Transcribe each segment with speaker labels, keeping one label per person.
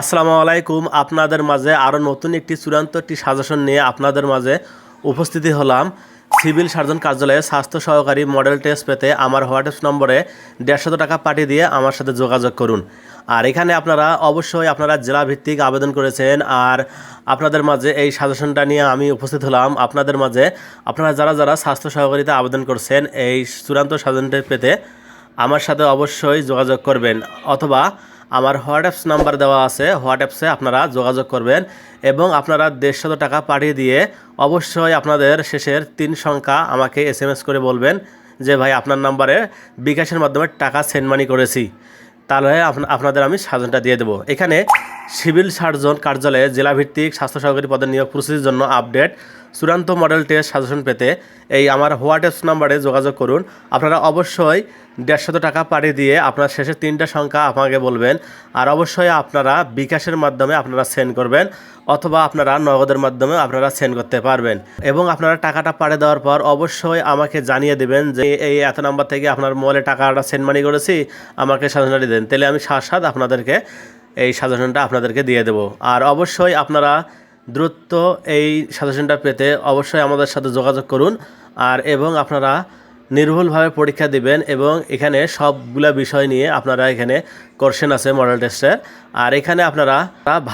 Speaker 1: আসসালামু আলাইকুম। আপনাদের মাঝে আরও নতুন একটি চূড়ান্ত একটি সাজেশন নিয়ে আপনাদের মাঝে উপস্থিতি হলাম। সিভিল সার্জন কার্যালয়ে স্বাস্থ্য সহকারী মডেল টেস্ট পেতে আমার হোয়াটসঅ্যাপ নম্বরে দেড়শত টাকা পাঠিয়ে দিয়ে আমার সাথে যোগাযোগ করুন। আর এখানে আপনারা অবশ্যই আপনারা জেলা ভিত্তিক আবেদন করেছেন। আর আপনাদের মাঝে এই সাজেশনটা নিয়ে আমি উপস্থিত হলাম। আপনাদের মাঝে আপনারা যারা যারা স্বাস্থ্য সহকারীতে আবেদন করছেন এই চূড়ান্ত সাজেশনটা পেতে আমার সাথে অবশ্যই যোগাযোগ করবেন। অথবা আমার হোয়াটসঅ্যাপস নাম্বার দেওয়া আছে হোয়াটসঅ্যাপসে আপনারা যোগাযোগ করবেন এবং আপনারা দেড়শত টাকা পাঠিয়ে দিয়ে অবশ্যই আপনাদের শেষের তিন সংখ্যা আমাকে এস করে বলবেন যে, ভাই, আপনার নাম্বারে বিকাশের মাধ্যমে টাকা সেন্ড মানি করেছি। তাহলে আপনাদের আমি সাজনটা দিয়ে দেবো। এখানে সিভিল সার্জন কার্যালয়ে জেলাভিত্তিক স্বাস্থ্য সহকারী পদের নিয়োগ প্রস্তুতির জন্য আপডেট। চূড়ান্ত মডেল টেস্ট সাজেশন পেতে এই আমার হোয়াটসঅ্যাপ নাম্বারে যোগাযোগ করুন। আপনারা অবশ্যই দেড়শত টাকা পাঠিয়ে দিয়ে আপনার শেষের তিনটা সংখ্যা আমাকে বলবেন। আর অবশ্যই আপনারা বিকাশের মাধ্যমে আপনারা সেন্ড করবেন, অথবা আপনারা নগদের মাধ্যমে আপনারা সেন্ড করতে পারবেন। এবং আপনারা টাকাটা পাড়ে দেওয়ার পর অবশ্যই আমাকে জানিয়ে দেবেন যে এই এত নাম্বার থেকে আপনার মোবাইলে টাকাটা সেন্ড মানি করেছি, আমাকে সাজেশনটা দেন। তাহলে আমি সাথ সাথ আপনাদেরকে এই সাজেশনটা আপনাদেরকে দিয়ে দেবো। আর অবশ্যই আপনারা দ্রুত এই সাজেশনটা পেতে অবশ্যই আমাদের সাথে যোগাযোগ করুন। আর এবং আপনারা নির্ভুলভাবে পরীক্ষা দিবেন এবং এখানে সবগুলা বিষয় নিয়ে আপনারা এখানে কোশ্চেন আছে মডেল টেস্টের আর এখানে আপনারা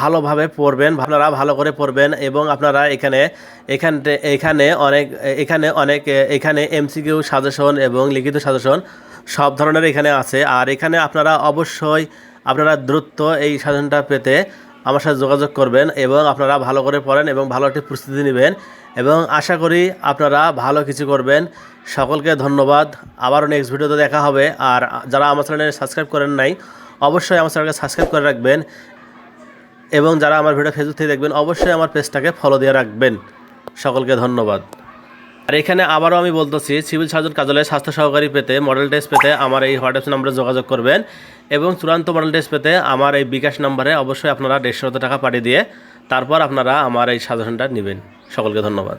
Speaker 1: ভালোভাবে পড়বেন, আপনারা ভালো করে পড়বেন এবং আপনারা এখানে, এখান এখানে অনেক এখানে অনেক, এখানে এমসিকিউ সাজেশন এবং লিখিত সাজেশন সব ধরনের এখানে আছে। আর এখানে আপনারা অবশ্যই, আপনারা দ্রুত এই সাজেশনটা পেতে আমার সাথে যোগাযোগ করবেন এবং আপনারা ভালো করে পড়েন এবং ভালো একটি প্রস্তুতি নেবেন। এবং আশা করি আপনারা ভালো কিছু করবেন। সকলকে ধন্যবাদ। আবারও নেক্সট ভিডিওতে দেখা হবে। আর যারা আমার চ্যানেলে সাবস্ক্রাইব করেন নাই, অবশ্যই আমার চ্যানেলকে সাবস্ক্রাইব করে রাখবেন। এবং যারা আমার ভিডিও ফেসবুক থেকে দেখবেন, অবশ্যই আমার পেজটাকে ফলো দিয়ে রাখবেন। সকলকে ধন্যবাদ। আর এখানে আবারও আমি বলতেছি, সিভিল সার্জন কার্যালয়ে স্বাস্থ্য সহকারী পেতে মডেল টেস্ট পেতে আমার এই হোয়াটসঅ্যাপ নম্বরে যোগাযোগ করবেন এবং চূড়ান্ত মডেল টেস্ট পেতে আমার এই বিকাশ নম্বরে অবশ্যই আপনারা দেড়শো টাকা পাঠিয়ে দিয়ে তারপর আপনারা আমার এই সাজেশনটা নেবেন। সকলকে ধন্যবাদ।